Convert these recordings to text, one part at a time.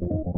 thank you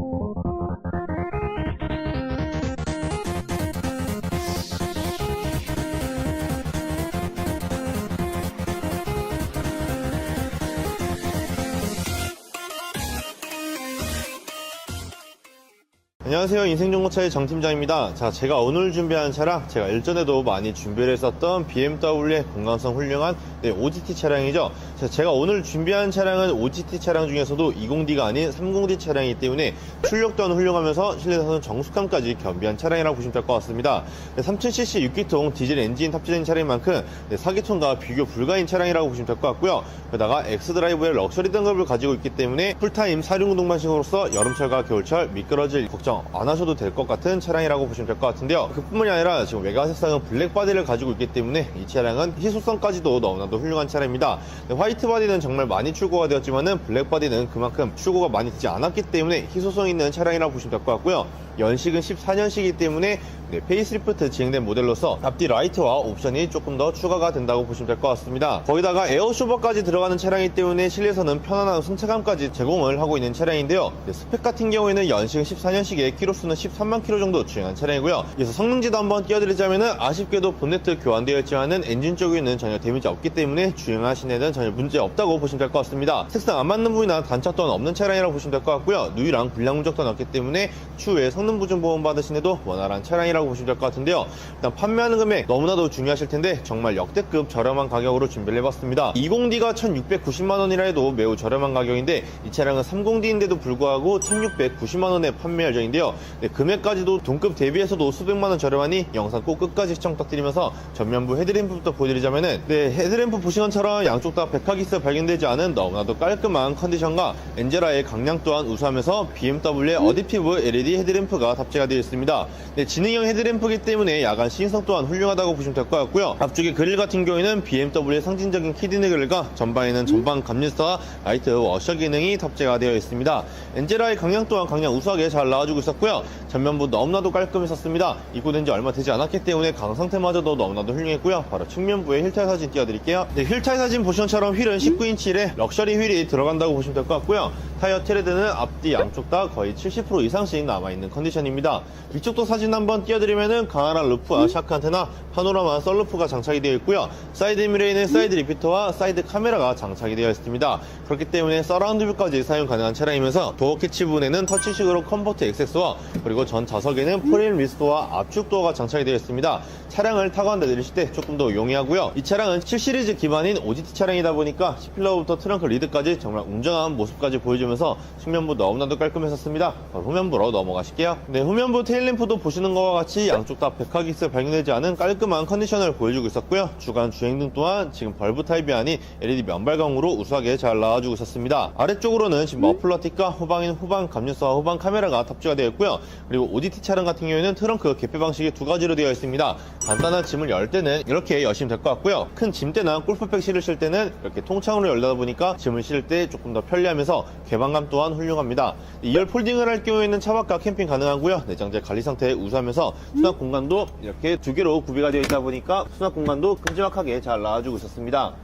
안녕하세요. 인생정보차의 정팀장입니다. 자, 제가 오늘 준비한 차량, 제가 일전에도 많이 준비를 했었던 BMW의 공간성 훌륭한 네, OGT 차량이죠. 자, 제가 오늘 준비한 차량은 OGT 차량 중에서도 20D가 아닌 30D 차량이기 때문에 출력 또한 훌륭하면서 실내에서는 정숙함까지 겸비한 차량이라고 보시면 될 것 같습니다. 네, 3000cc 6기통 디젤 엔진 탑재된 차량인 만큼 네, 4기통과 비교 불가인 차량이라고 보시면 될 것 같고요. 게다가 X드라이브의 럭셔리 등급을 가지고 있기 때문에 풀타임 사륜 동반식으로서 여름철과 겨울철 미끄러질 걱정 안 하셔도 될 것 같은 차량이라고 보시면 될 것 같은데요. 그뿐만이 아니라 지금 외관 색상은 블랙 바디를 가지고 있기 때문에 이 차량은 희소성까지도 너무나도 훌륭한 차량입니다. 네, 화이트 바디는 정말 많이 출고가 되었지만은 블랙 바디는 그만큼 출고가 많이 되지 않았기 때문에 희소성 있는 차량이라고 보시면 될 것 같고요. 연식은 14년식이기 때문에 네, 페이스리프트 진행된 모델로서 앞뒤 라이트와 옵션이 조금 더 추가가 된다고 보시면 될 것 같습니다. 거기다가 에어쇼버까지 들어가는 차량이기 때문에 실내에서는 편안한 승차감까지 제공을 하고 있는 차량인데요. 네, 스펙 같은 경우에는 연식은 14년식에 키로수는 13만 킬로 정도 주행한 차량이고요. 그래서 성능지도 한번 띄워드리자면은 아쉽게도 본네트 교환되어 있지만은 엔진 쪽에는 전혀 데미지 없기 때문에 주행하신 데는 전혀 문제 없다고 보시면 될 것 같습니다. 색상 안 맞는 부위나 단차 또한 없는 차량이라고 보시면 될 것 같고요. 누유랑 불량 문적도 없기 때문에 추후에 성능 보증 보험 받으신 데도 원활한 차량이라고 보시면 될 것 같은데요. 일단 판매하는 금액 너무나도 중요하실 텐데 정말 역대급 저렴한 가격으로 준비를 해봤습니다. 20D가 1,690만 원이라 해도 매우 저렴한 가격인데 이 차량은 30D인데도 불구하고 1,690만 원에 판매 예정인데요. 네, 금액까지도 동급 대비해서도 수백만 원 저렴하니 영상 꼭 끝까지 시청 부탁드리면서 전면부 헤드램프부터 보여드리자면은 네 헤드램프 보신 것처럼 양쪽 다 백화기스 발견되지 않은 너무나도 깔끔한 컨디션과 엔젤라의 강량 또한 우수하면서 BMW의 어디피브 LED 헤드램프 가 탑재가 되어 있습니다. 네, 지능형 헤드램프이기 때문에 야간 시인성 또한 훌륭하다고 보시면 될 것 같고요. 앞쪽의 그릴 같은 경우에는 BMW의 상징적인 키드네 그릴과 전방에는 전방 감리스와 라이트 워셔 기능이 탑재가 되어 있습니다. 엔젤라의 강량 또한 강량 우수하게 잘 나와주고 있었고요. 전면부 너무나도 깔끔했었습니다. 입고된 지 얼마 되지 않았기 때문에 강 상태마저도 너무나도 훌륭했고요. 바로 측면부의 힐타일 사진 띄워드릴게요. 네, 힐타일 사진 보시면처럼 휠은 19인치의 럭셔리 휠이 들어간다고 보시면 될 것 같고요. 타이어 트레드는 앞뒤 양쪽 다 거의 70% 이상씩 남아있는 컨디션입니다. 위쪽도 사진 한번 띄워드리면은 강한한 루프와 샤크 안테나, 파노라마 썰루프가 장착이 되어 있고요. 사이드 미러에는 사이드 리피터와 사이드 카메라가 장착이 되어 있습니다. 그렇기 때문에 서라운드 뷰까지 사용 가능한 차량이면서 도어 캐치 부분에는 터치식으로 컴포트 액세스와 그리고 전 좌석에는 프레임 리스트와 압축 도어가 장착이 되어 있습니다. 차량을 타고 한다 내리실 때 조금 더 용이하고요. 이 차량은 7시리즈 기반인 OGT 차량이다 보니까 C필러부터 트렁크 리드까지 정말 웅장한 모습까지 보여주면서 측면부 너무나도 깔끔했었습니다. 후면부로 넘어가실게요. 네, 후면부 테일램프도 보시는 것과 같이 양쪽 다 백화기스 발견되지 않은 깔끔한 컨디션을 보여주고 있었고요. 주간 주행등 또한 지금 벌브 타입이 아닌 LED 면발광으로 우수하게 잘 나와주고 있었습니다. 아래쪽으로는 지금 머플러 틱과 후방인 후방 감류소와 후방 카메라가 탑재가 되어 있고요. 그리고 ODT 차량 같은 경우에는 트렁크 개폐 방식이 두 가지로 되어 있습니다. 간단한 짐을 열 때는 이렇게 여시면 될 것 같고요. 큰 짐대나 골프백 실으실 때는 이렇게 통창으로 열다 보니까 짐을 실을 때 조금 더 편리하면서 개방감 또한 훌륭합니다. 2열 폴딩을 할 경우에는 차박과 캠핑 가능 하고요. 내장재 관리 상태 우수하면서 수납 공간도 이렇게 두 개로 구비가 되어 있다 보니까 수납 공간도 큼지막하게 잘 나와주고 있었습니다.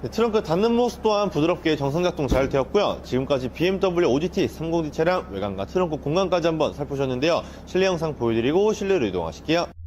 네, 트렁크 닫는 모습 또한 부드럽게 정상 작동 잘 되었고요. 지금까지 BMW OGT 30D 차량 외관과 트렁크 공간까지 한번 살펴보셨는데요. 실내 영상 보여드리고 실내로 이동하실게요.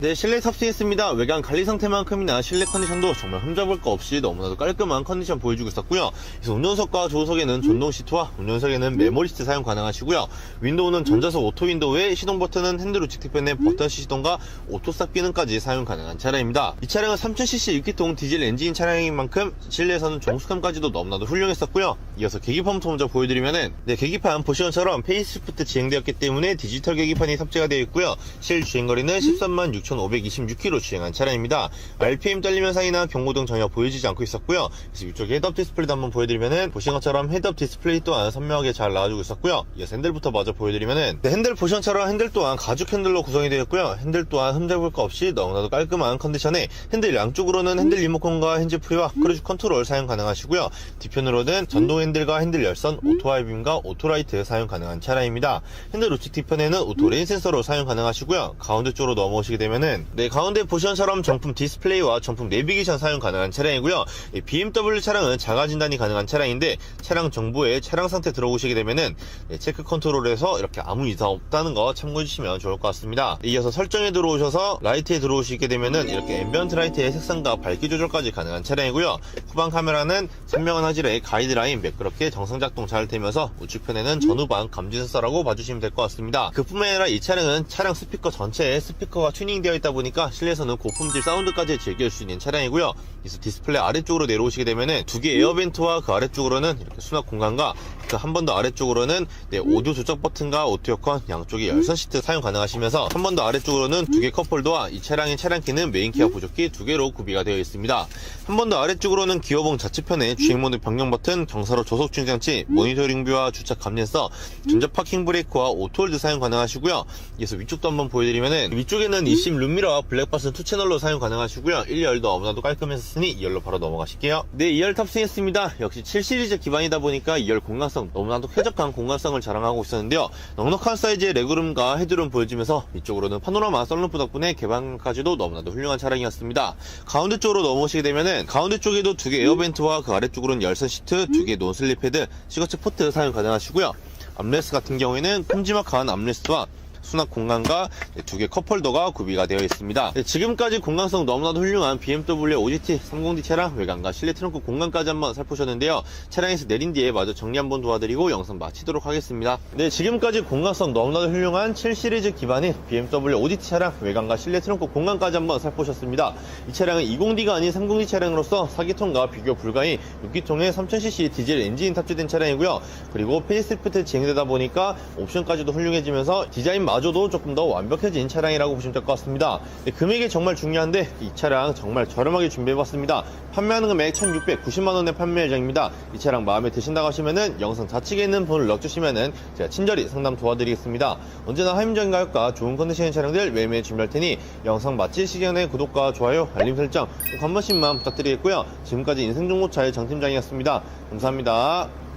네, 실내 탑승했습니다. 외관 관리 상태만큼이나 실내 컨디션도 정말 흠잡을 거 없이 너무나도 깔끔한 컨디션 보여주고 있었고요. 그래서 운전석과 조수석에는 전동 시트와 운전석에는 메모리 시트 사용 가능하시고요. 윈도우는 전자석 오토 윈도우에 시동 버튼은 핸들 우측 뒤편에 버튼 시동과 오토 스탑 기능까지 사용 가능한 차량입니다. 이 차량은 3000cc 6기통 디젤 엔진 차량인 만큼 실내에서는 정숙함까지도 너무나도 훌륭했었고요. 이어서 계기판부터 먼저 보여드리면은 네, 계기판 보시면처럼 페이스리프트 진행되었기 때문에 디지털 계기판이 탑재가 되어 있고요. 실 주행거리는 13만 6천 6,526km 주행한 차량입니다. RPM 떨림 현상이나 경고 등 전혀 보여지지 않고 있었고요. 그래서 위쪽에 헤드업 디스플레이도 한번 보여드리면은 보신 것처럼 헤드업 디스플레이 또한 선명하게 잘 나와주고 있었고요. 이어서 핸들부터 마저 보여드리면은 네, 핸들 보션처럼 핸들 또한 가죽 핸들로 구성이 되어 있고요. 핸들 또한 흠잡을 거 없이 너무나도 깔끔한 컨디션에 핸들 양쪽으로는 핸들 리모컨과 핸즈프리와 크루즈 컨트롤 사용 가능하시고요. 뒤편으로는 전동 핸들과 핸들 열선, 오토 하이 빔과 오토라이트 사용 가능한 차량입니다. 핸들 우측 뒤편에는 오토 레인 센서로 사용 가능하시고요. 가운데 쪽으로 넘어오시게 되면 은 네 가운데 보시처럼 정품 디스플레이와 정품 내비게이션 사용 가능한 차량이고요. 이 BMW 차량은 자가 진단이 가능한 차량인데 차량 정보에 차량 상태 들어오시게 되면은 네, 체크 컨트롤에서 이렇게 아무 이상 없다는 거 참고해 주시면 좋을 것 같습니다. 이어서 설정에 들어오셔서 라이트에 들어오시게 되면은 이렇게 앰비언트 라이트의 색상과 밝기 조절까지 가능한 차량이고요. 후방 카메라는 선명한 화질의 가이드라인 매끄럽게 정상 작동 잘 되면서 우측편에는 전후방 감지 센서라고 봐주시면 될 것 같습니다. 그뿐만 아니라 이 차량은 차량 스피커 전체에 스피커가 튜닝 되어 있다 보니까 실내에서는 고품질 사운드까지 즐길 수 있는 차량이고요. 그래서 디스플레이 아래쪽으로 내려오시게 되면은 두 개 에어벤트와 그 아래쪽으로는 이렇게 수납 공간과 그 한 번 더 아래쪽으로는 네, 오디오 조작 버튼과 오토 여컨 양쪽에 열선 시트 사용 가능하시면서 한 번 더 아래쪽으로는 두 개 컵홀더와 이 차량의 차량키는 메인 키와 부족키 두 개로 구비가 되어 있습니다. 한 번 더 아래쪽으로는 기어봉 좌측편에 주행 모드 변경 버튼, 경사로 저속 주행 장치, 모니터링 뷰와 주차 감len서, 전자 파킹 브레이크와 오토홀드 사용 가능하시고요. 이어서 위쪽도 한번 보여드리면은 위쪽에는 이심 룸미러와 블랙박스 투 채널로 사용 가능하시고요. 1열도 너무나도 깔끔했으니 2열로 바로 넘어가실게요. 네, 2열 탑승했습니다. 역시 7시리즈 기반이다 보니까 2열 공간성 너무나도 쾌적한 공간성을 자랑하고 있었는데요. 넉넉한 사이즈의 레그룸과 헤드룸 보여주면서 이쪽으로는 파노라마 썬루프 덕분에 개방까지도 너무나도 훌륭한 차량이었습니다. 가운데 쪽으로 넘어오시게 되면은 가운데 쪽에도 두 개 에어벤트와 그 아래쪽으로는 열선 시트, 두 개 논슬립 헤드, 시거츠 포트 사용 가능하시고요. 암레스 같은 경우에는 큼지막한 암레스와 수납 공간과 두 개 컵홀더가 구비가 되어 있습니다. 네, 지금까지 공간성 너무나도 훌륭한 BMW OGT 30D 차량 외관과 실내 트렁크 공간까지 한번 살펴보셨는데요. 차량에서 내린 뒤에 마저 정리 한번 도와드리고 영상 마치도록 하겠습니다. 네, 지금까지 공간성 너무나도 훌륭한 7 시리즈 기반의 BMW OGT 차량 외관과 실내 트렁크 공간까지 한번 살펴보셨습니다. 이 차량은 20D가 아닌 30D 차량으로서 4기통과 비교 불가인 6기통의 3000cc 디젤 엔진이 탑재된 차량이고요. 그리고 페이스리프트 진행되다 보니까 옵션까지도 훌륭해지면서 디자인 마 저도 조금 더 완벽해진 차량이라고 보시면 될 것 같습니다. 네, 금액이 정말 중요한데 이 차량 정말 저렴하게 준비해봤습니다. 판매하는 금액 1690만원에 판매 예정입니다. 이 차량 마음에 드신다고 하시면은 영상 좌측에 있는 번호를 넣어주시면은 제가 친절히 상담 도와드리겠습니다. 언제나 합리적인 가격과 좋은 컨디션의 차량들 매일매일 준비할 테니 영상 마치시기 전에 구독과 좋아요, 알림 설정 꼭 한 번씩만 부탁드리겠고요. 지금까지 인생정보차의 장팀장이었습니다. 감사합니다.